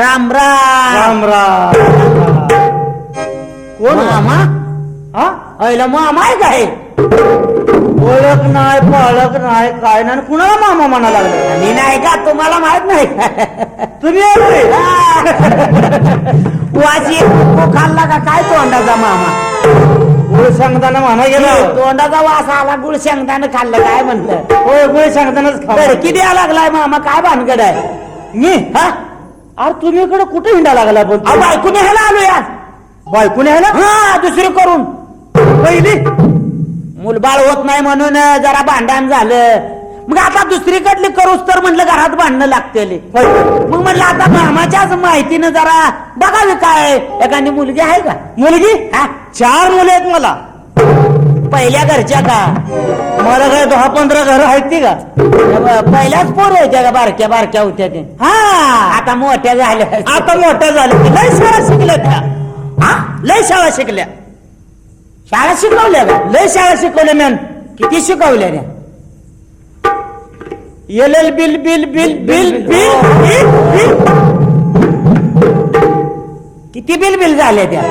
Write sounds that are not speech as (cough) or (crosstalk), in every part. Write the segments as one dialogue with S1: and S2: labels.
S1: राम
S2: राम. राम कोण
S1: मामा?
S2: हा?
S1: अहिला मामा आहे काय
S2: ओळख नाही पाळख नाही काय नाही आणि कुणाला मामा म्हणा लागले?
S1: मी नाही का तुम्हाला माहीत नाही?
S2: तुम्ही?
S1: वाजी खाल्ला का? काय तोंडाचा मामा?
S2: गुळ सांगताना म्हणा गेलं?
S1: तोंडाचा वास आला गुळ शेंगदाणं खाल्लं काय म्हणलं?
S2: होय गुळ सांगतानाच खा
S1: बरं किती लागलाय मामा? काय भानगड आहे?
S2: मी?
S1: हा?
S2: अरे तुम्ही इकडे कुठे हिंडा लागला पण
S1: बायकोने ह्याला आलो या.
S2: बायकोने आहे ना
S1: हा दुसरी करून.
S2: पहिली.
S1: मुलबाळ होत नाही म्हणून अं, जरा भांडण झालं. मग आता दुसरीकडली करूच तर म्हणलं घरात भांडणं लागते मग म्हणलं आता मामाच्याच माहितीनं जरा बघावी काय. एखादी मुलगी आहे का?
S2: मुलगी?
S1: हा?
S2: चार मुले आहेत मला.
S1: पहिल्या घरच्या का?
S2: मला काय दहा पंधरा घर आहेत ती का?
S1: पहिल्याच पोर होत्या का बारक्या बारक्या होत्या ते
S2: हा.
S1: आता मोठ्या झाल्या.
S2: आता मोठ्या झाल्या. की लय शाळा शिकल्या त्या.
S1: हा?
S2: लय शाळा शिकल्या.
S1: शाळा शिकवल्या का?
S2: लय शाळा शिकवल्या मॅन
S1: किती शिकवल्या रे
S2: एल एल बिल बिल बिल बिल बिल बिल बिल.
S1: किती बिल बिल झाल्या त्या?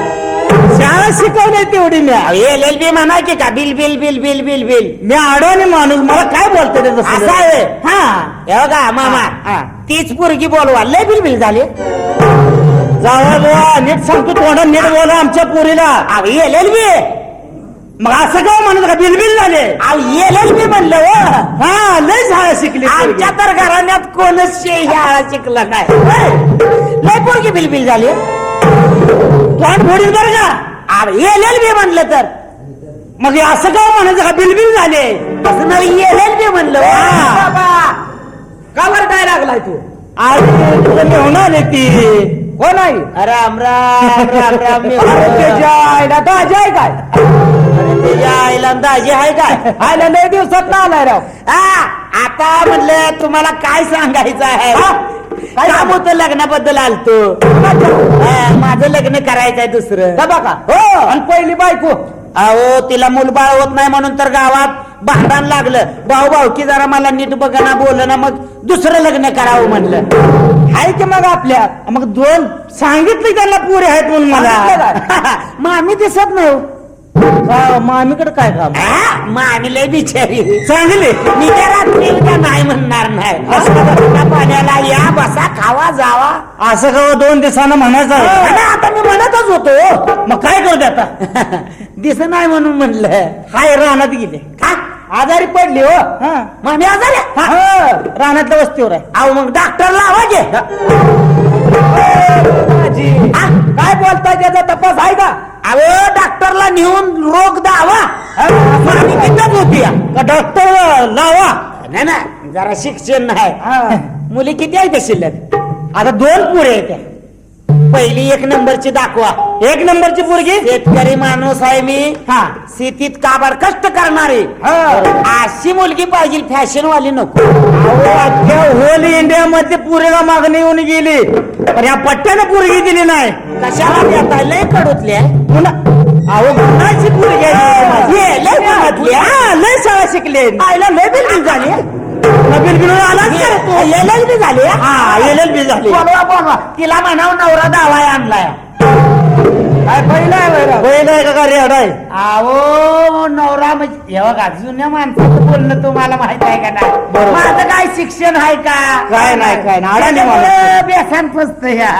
S2: शाळा शिकवल्या तेवढी म्या
S1: एल एल बी म्हणायची का बिल बिल बिल बिल बिल बिल.
S2: मी अडवणी माणूस मला काय बोलतो ते
S1: असं आहे.
S2: हा.
S1: हे बघा मामा
S2: हा.
S1: तीच पोरगी बोलवा लय बिल बिल झाले.
S2: जावा बुवा नीट सांगतो तोंडा नीट बोला आमच्या पोरीला.
S1: L L B?
S2: मग असं काय म्हणत का बिल बिल झाले.
S1: एल एल बी म्हणलं हो.
S2: हा लय शाळा शिकली.
S1: आमच्या तर घराण्यात कोणच शाळा शिकला काय लय पोरगी बिल बिल झाली.
S2: तोंड फोडील बरं का?
S1: एल एल बी म्हणलं तर.
S2: मग हे असं काय म्हणायचं का? बिल बिल झाले.
S1: तसं नाही एल एल बी म्हणलं.
S2: हा.
S1: का बरं काय लागलाय तू?
S2: मेहून आले ती. कोण आहे?
S1: राम राम राम
S2: अरे त्याच्या आईला दाजी आहे काय?
S1: अरे आईला दाजी आहे काय?
S2: आयला लय दिवसात ना आलाय राव.
S1: हा आता म्हणलं तुम्हाला काय सांगायचं आहे?
S2: हा? काय
S1: काम होतं लग्नाबद्दल आलतो. हा, माझं लग्न करायचंय दुसरं.
S2: का बघा.
S1: हो.
S2: आणि पहिली बायको.
S1: अहो तिला मूलबाळ होत नाही म्हणून तर गावात भांडण लागलं. भाऊ भाऊकी जरा मला नीट बघना बोलना मग दुसरं लग्न करावं म्हणलं.
S2: आहे की मग आपल्या मग दोन सांगितलं त्यांना पुरे आहेत म्हणून मला. (laughs)
S1: मामी दिसत नाही हो.
S2: का- मामीकडे काय काम?
S1: हा, मामी लय बिचारी.
S2: चांगली.
S1: मी त्या रात्री उद्या नाही म्हणणार नाही. पाण्याला या बसा खावा जावा.
S2: असं का दोन दिवसानं म्हणायचं?
S1: आणि आता मी म्हणतच होतो.
S2: मग काय करू दे आता? (laughs)
S1: दिस नाही म्हणून म्हणलं.
S2: हाय रानात गेले.
S1: का?
S2: आजारी पडली हो? हा.
S1: मामी आजारी आहे?
S2: हा, रानातल्या वस्तीवर आहे.
S1: अहो मग डॉक्टर लावा गे
S2: काय बोलताय त्याचा तपास आहे का?
S1: अहो डॉक्टरला नेऊन रोग दावा. तिथंच होती या.
S2: का डॉक्टर लावा.
S1: नाही ना जरा शिक्षण नाही
S2: हा.
S1: मुली किती आहेत शिल्लक?
S2: आता दोन पुरे आहेत त्या.
S1: पहिली एक नंबरची दाखवा.
S2: एक नंबरची पोरगी?
S1: शेतकरी माणूस आहे मी.
S2: हा.
S1: शेतीत काबार कष्ट करणारे.
S2: हा.
S1: अशी मुलगी पाहिजे फॅशन वाली नको.
S2: अहो, अख्ख्या होल इंडिया मध्ये पुरेला मागणी येऊन गेली. पण या पट्ट्यानं पोरगी दिली नाही.
S1: कशाला देता लय कडूतल्या
S2: पुन्हा अहो गुणाची पोरगी आहे माझी.
S1: हे, लय गुणातली, हा?
S2: हा, लय शाळा शिकले
S1: आईला लय बिल झाली
S2: नबील बिल आला
S1: एल एल बी झाली
S2: हा एल एल बी झाली
S1: बोलवा बोलवा. तिला म्हणाव नवरा दावा आणलाय.
S2: काय पहिला आहे बरं. पहिला आहे का रेड आहे
S1: अहो नवरा म्हणजे हे बघा जुन्या माणसाचं बोलणं तुम्हाला माहीत आहे का नाही
S2: बरोबर.
S1: माझं काय शिक्षण आहे का
S2: काय नाही, काय नाही. अडाणी माणूस.
S1: त्याच्यामुळं बेसान फसत ह्या